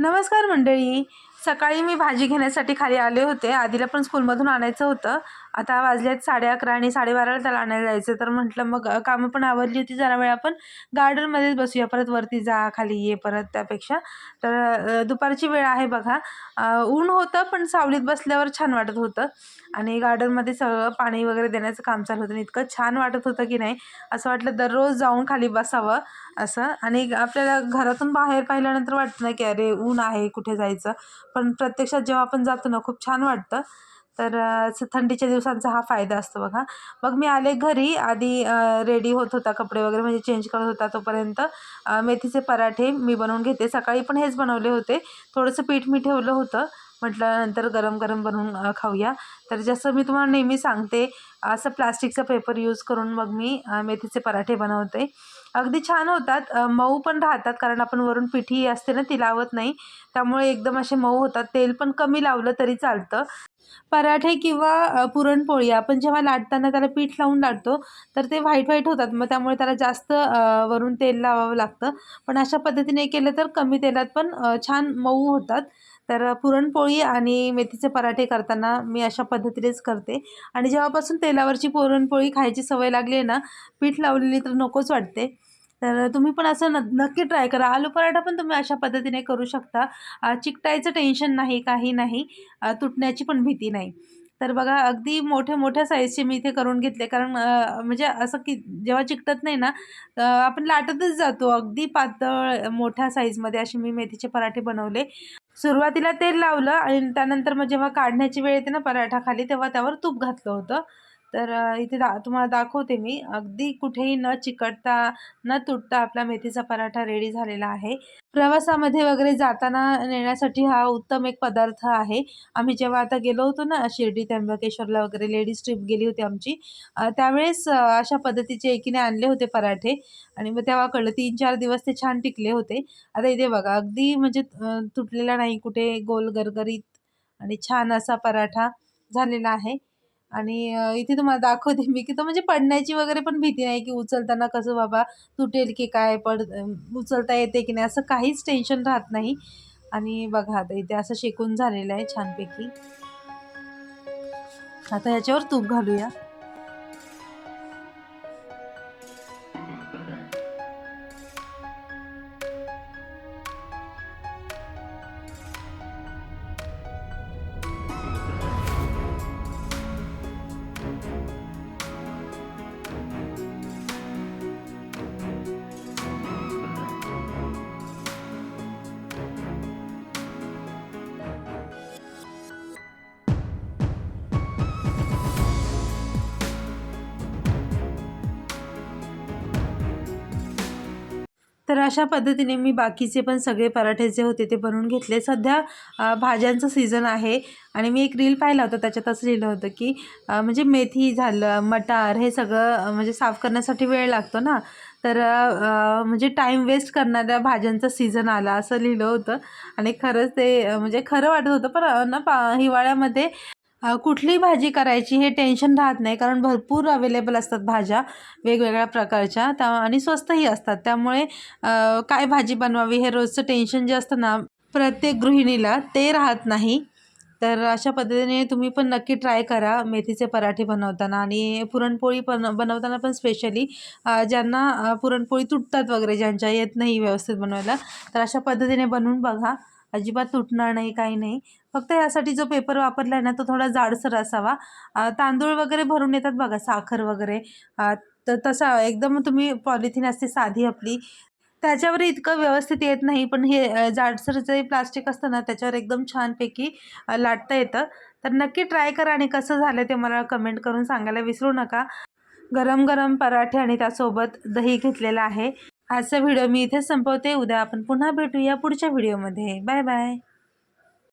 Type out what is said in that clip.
नमस्कार मंडळी. सकाळी मी भाजी घेण्यासाठी खाली आले होते. आधीला पण स्कूलमधून आणायचं होतं. आता वाजल्यात साडे अकरा आणि साडेबाराला त्याला आणायला जायचं तर म्हटलं मग कामं पण आवरली होती. जरा वेळ आपण गार्डनमध्येच बसूया. परत वरती जा खाली ये परत त्यापेक्षा. तर दुपारची वेळ आहे बघा. ऊन होतं पण सावलीत बसल्यावर छान वाटत होतं. आणि गार्डनमध्ये सगळं पाणी वगैरे देण्याचं काम चालू होतं. आणि इतकं छान वाटत होतं की नाही असं वाटलं दररोज जाऊन खाली बसावं असं. आणि आपल्याला घरातून बाहेर पाहिल्यानंतर वाटतं ना की अरे ऊन आहे कुठे जायचं? पण प्रत्यक्षात जेव्हा आपण जातो ना खूप छान वाटतं. तर असं थंडीच्या दिवसांचा हा फायदा असतो बघा. मग मी आले घरी आधी रेडी होत होता कपडे वगैरे म्हणजे चेंज करत होता तोपर्यंत. मेथीचे पराठे मी बनवून घेते. सकाळी पण हेच बनवले होते. थोडंसं पीठ मी ठेवलं होतं. म्हटलं नंतर गरम गरम बनवून खाऊया. तर जसं मी तुम्हाला नेहमी सांगते असं प्लास्टिकचा पेपर यूज करून मग मी मेथीचे पराठे बनवते. अगदी छान होतात. मऊ पण राहतात कारण आपण वरून पिठी असते ना ती लावत नाही. त्यामुळे एकदम असे मऊ होतात. तेल पण कमी लावलं तरी चालतं. पराठे किंवा पुरणपोळी आपण जेव्हा लाटताना त्याला पीठ लावून लाटतो तर ते व्हाईट व्हाईट होतात. मग त्यामुळे त्याला जास्त वरून तेल लावावं लागतं. पण अशा पद्धतीने केलं तर कमी तेलात पण छान मऊ होतात. तर पुरणपोळी आणि मेथीचे पराठे करताना मी अशा पद्धतीनेच करते. आणि जेव्हापासून तेलावरची पुरणपोळी खायची सवय लागली आहे ना पीठ लावलेली तर नकोच वाटते. तर तुम्ही पण असं न नक्की ट्राय करा. आलू पराठा पण तुम्ही अशा पद्धतीने करू शकता. चिकटायचं टेन्शन नाही काही नाही. तुटण्याची पण भीती नाही. तर बघा अगदी मोठ्या मोठ्या साईजचे मी इथे करून घेतले. कारण म्हणजे असं की जेव्हा चिकटत नाही ना आपण लाटतच जातो. अगदी पातळ मोठ्या साईजमध्ये असे मी मेथीचे पराठे बनवले. सुरुवातीला तेल लावलं आणि त्यानंतर मग जेव्हा काढण्याची वेळ येते ना पराठा खाली तेव्हा त्यावर तूप घातलं होतं. तर इथे दा तुम्हाला दाखवते मी. अगदी कुठेही न चिकटता न तुटता आपला मेथीचा पराठा रेडी झालेला आहे. प्रवासामध्ये वगैरे जाताना नेण्यासाठी हा उत्तम एक पदार्थ आहे. आम्ही जेव्हा आता गेलो होतो ना शिर्डी त्र्यंबकेश्वरला वगैरे लेडीज ट्रिप गेली होती आमची. त्यावेळेस अशा पद्धतीचे एकीने आणले होते पराठे. आणि मग तेव्हा कळलं तीन चार दिवस ते छान टिकले होते. आता इथे बघा अगदी म्हणजे तुटलेला नाही कुठे गोल गरगरीत आणि छान असा पराठा झालेला आहे. आणि इथे तुम्हाला दाखवते मी की तर म्हणजे पडण्याची वगैरे पण भीती नाही की उचलताना कसं बाबा तुटेल की काय पड उचलता येते की नाही असं काहीच टेन्शन राहत नाही. आणि बघा आता इथे असं शेकून झालेलं आहे छानपैकी. आता याच्यावर तूप घालूया. तर अशा पद्धतीने मी बाकीचे पण सगळे पराठे जे होते ते बनवून घेतले. सध्या भाज्यांचं सीझन आहे आणि मी एक रील पाहिला होता त्याच्यात असं लिहिलं होतं की म्हणजे मेथी झालं मटार हे सगळं म्हणजे साफ करण्यासाठी वेळ लागतो ना. तर म्हणजे टाईम वेस्ट करणाऱ्या भाज्यांचं सीझन आला असं लिहिलं होतं. आणि खरंच ते म्हणजे खरं वाटत होतं पण ना पा हिवाळ्यामध्ये कुठली भाजी करायची हे टेन्शन राहत नाही कारण भरपूर अवेलेबल असतात भाज्या वेगवेगळ्या प्रकारच्या. त्या आणि स्वस्तही असतात. त्यामुळे काय भाजी बनवावी हे रोजचं टेन्शन जे असतं ना प्रत्येक गृहिणीला ते राहत नाही. तर अशा पद्धतीने तुम्ही पण नक्की ट्राय करा मेथीचे पराठे बनवताना आणि पुरणपोळी पण बनवताना पण स्पेशली ज्यांना पुरणपोळी तुटतात वगैरे ज्यांच्या येत नाही व्यवस्थित बनवायला तर अशा पद्धतीने बनवून बघा. अजिबात तुटणार नाही काही नाही. फक्त यासाठी जो पेपर वापरला आहे ना तो थोडा जाडसर असावा. तांदूळ वगैरे भरून येतात बघा साखर वगैरे. तर तसा एकदम तुम्ही पॉलिथिन असते साधी आपली. त्याच्यावर इतकं व्यवस्थित येत नाही पण हे जाडसर जे प्लास्टिक असतं ना त्याच्यावर एकदम छानपैकी लाटता येतं. तर नक्की ट्राय करा आणि कसं झालं ते मला कमेंट करून सांगायला विसरू नका. गरम गरम पराठे आणि त्यासोबत दही घेतलेलं आहे. आजचा व्हिडिओ मी इथे संपवते. उद्या आपण पुन्हा भेटूया पुढच्या व्हिडिओमध्ये. Bye bye.